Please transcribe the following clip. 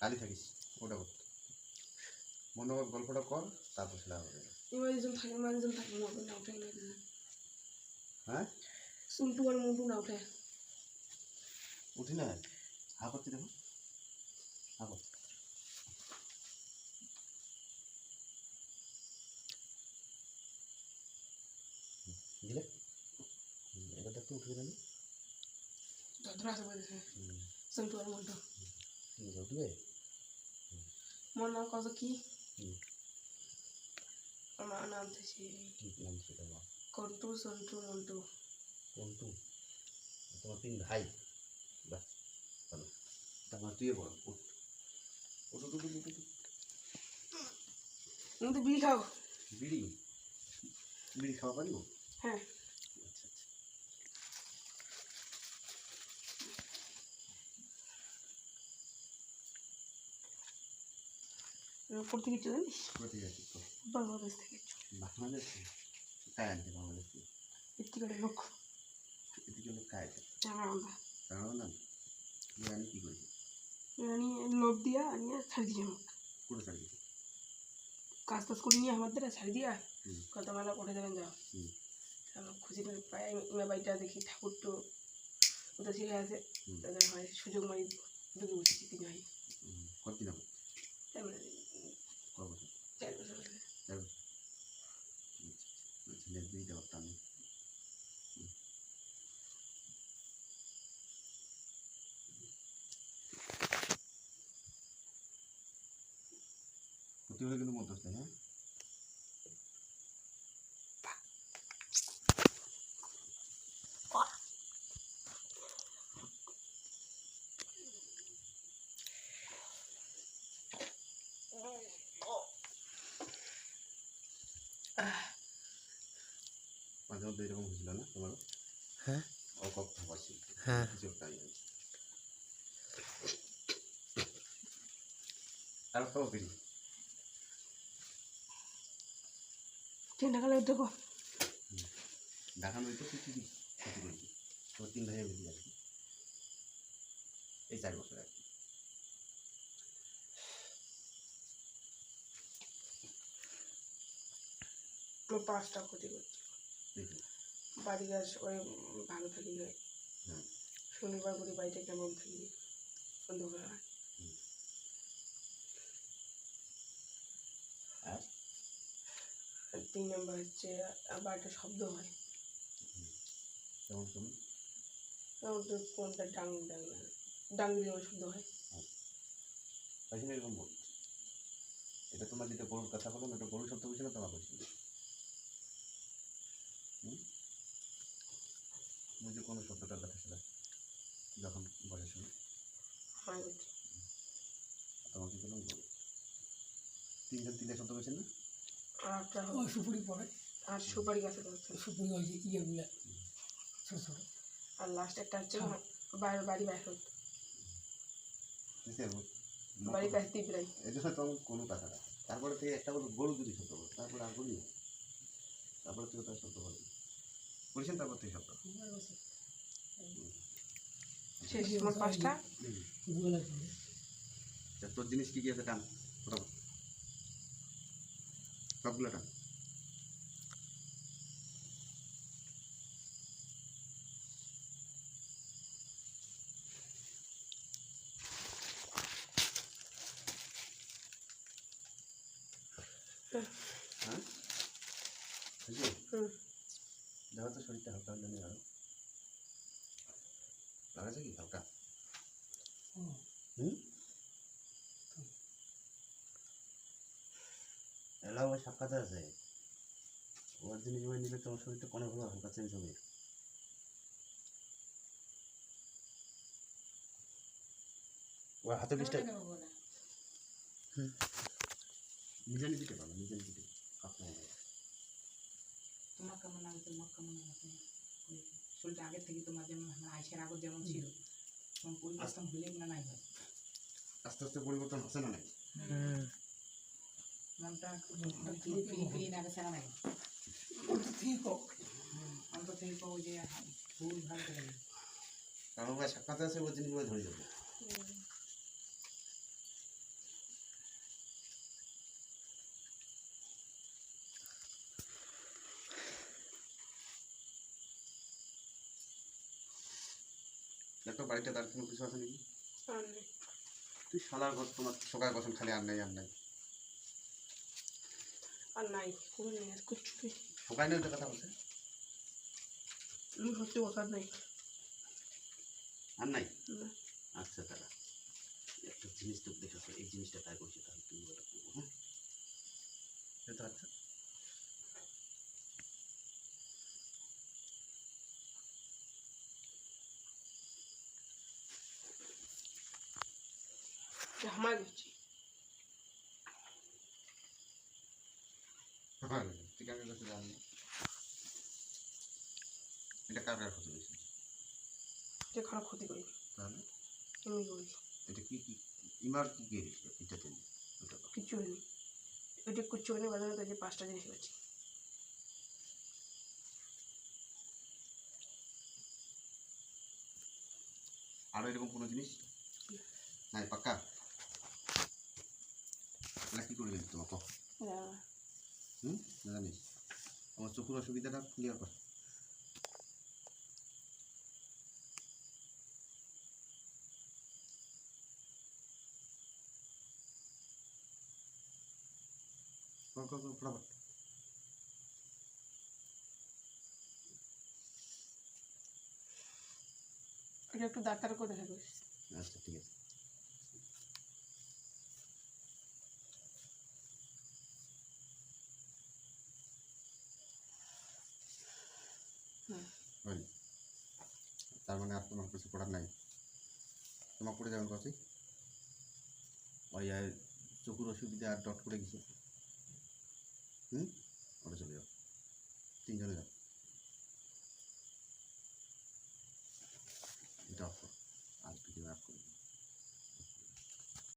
কালি থাকিস ওটা কর। মনে গল্পটা কর তারপর সেটা হবে। ইমার্জেন্সি থাকে ইমার্জেন্সি থাকে মোটু না না। হ্যাঁ? সুন্টু আর না উঠে উঠি না। হা করছি দেখো। হা কর। দিলে? এবার একটু উঠে গেলে ধরা আছে বলছে সুন্টু আর মোটু উঠবে? মোর নাম কত কি? আমার নাম থেকে নাম বল। কন্টু সন্টু মন্টু। কোনটু? তোমার তিন ভাই। বাহ ভালো। তারপর তুই বল উঠ। উঠ উঠ উঠ উঠ, উঠ কিন্তু বিড়ি খাও। বিড়ি? বিড়ি খাওয়া পারিব? হ্যাঁ। উপর থেকে চলে জানিস বাংলাদেশ থেকে বাংলাদেশ? কায় আনছে বাংলাদেশ একটি করে লোক। এদিকে লোক কায় আছে। জানা আমরা কারণ না আমি কি লোভ দিয়া আনিয়ে ছাড়ি দিয়ে আমাকে। করে ছাড়ি কাজ টাজ করে নিয়ে আমার দ্বারা ছাড়ি দিয়া। করে দেবেন যাও। পাই। বাড়িটা দেখি ঠাকুর তো ওটা ছেলে আছে। তাদের হয় সুযোগ মারি দুটো বসেছি তিনি হয়। দুইটা করতাম ক্ষতি হলে কিন্তু মধ্যস্থ হ্যাঁ? মাঝে মধ্যে এরকম হয়েছিল না তোমার হ্যাঁ। অকপ হ্যাঁ। কিছু একটা ইয়ে আর খাব পেরি তিনটা কালে দেখো দেখানো হইতো তুই কি ক্ষতি করবি তোর তিন ভাইয়ের বেশি আর কি। এই চার বছর আর কি। আমার পাঁচটা ক্ষতি করছে। বাড়ি গাছ ওই ভালো থাকি না শনিবার করে বাড়িটা কেমন থাকি হয়। আর? তিন নম্বর হচ্ছে বাড়িটা শব্দ হয়। কোনটা ডাং ডাং ডাঙ্গি যেমন শব্দ হয়। এরকম বল এটা তোমার যেটা গরুর কথা বললাম এটা গরু শব্দ বলছিল তোমার বলছিল হুম বুঝে কোনো শব্দটার কথা ছিল যখন বয়স হলো হয় তোমাকে কোনো গরু তিনজন তিনটে শব্দ বলছেন না? আর ও সুপুরি পড়ে। আর সুপারি গাছে হচ্ছে। সুপুরি ওই যে ইয়েগুলো ছোটো ছোটো। আর লাস্ট একটা হচ্ছে বাইরে বাড়ি বাইরে হতো। বুঝতে পারব বাড়ির কাছে তিবরাই। এই জন্য তো কোনো কথা না। তারপরে থেকে একটা বলো গরু যদি শব্দ বলো। তারপরে আর তারপরে থেকে তার শব্দ বলি। বলছেন তারপর শব্দ? শেষ মোট পাঁচটা? তোর জিনিস কি কি আছে টান? সবগুলো টান। হ্যাঁ। দেখো তো শরীরটা হালকা হলে আরও লাগাছে কি হালকা হুম এলা আমার সাক্ষাৎ আছে ওর জিনিস বই নিলে তোমার শরীরটা কোনো ভালো হালকা চেঞ্জ হবে ওর হাতে বিষটা নিজে নিজেকে পাবো নিজে নিজেকে কাপড় তোমার কেমন লাগে তোমার কেমন লাগে ওই শরীরটা আগের থেকে তোমার যেমন আমার আইসের আগর যেমন ছিল তখন পরিবর্তন হলে না নাই হয়। আস্তে আস্তে পরিবর্তন হচ্ছে না হুম। মনটা ফিরি ফিরি ফিরি না গেছে না নাই। ঠিক হোক। অন্তর থেকে যে ভুল ভালো করে কারণ সাক্ষাৎ আছে ওই জিনিস ধরে যাবে। বাড়িতে তার কোনো কিছু আছে নাকি তুই শালার ঘর তোমার সকাল কথা খালি আর নেই আর নেই। আর নাই কোনো নেই আর কিচ্ছু নেই। সকাল নেই কথা বলছে আমি সত্যি বসার নেই। আর নাই? আচ্ছা তারা একটা জিনিস তো দেখো এই জিনিসটা তাই করছে তাহলে তুমি ওটা করব হ্যাঁ? এটা আচ্ছা। এটা ঠিক কাছে জানি এটা কার কার ক্ষতি হয়েছে? যে খারাপ ক্ষতি করি। তাহলে? এটা কি কি ইমার কি কি এটাতে ওটা তো। হয়নি। ওইটা কিচ্ছু হয়নি বাজারে তো যে পাঁচটা জিনিস হয়েছে আরও এরকম কোনো জিনিস? নাই পাক্কা? কি করে হুম? জানিস আমার চোখের অসুবিধাটা ক্লিয়ার কর। ফটাফট। এটা একটু ডাক্তার করে দেখা করিস আচ্ছা ঠিক আছে। হয়নি। তার মানে আর তোমার কিছু করার নাই। তোমার পড়ে যাবেন কাছে ওই আর চকুর অসুবিধা আর ডট করে গেছে হুম? ওটা চলে যাও। তিনজনে যাও।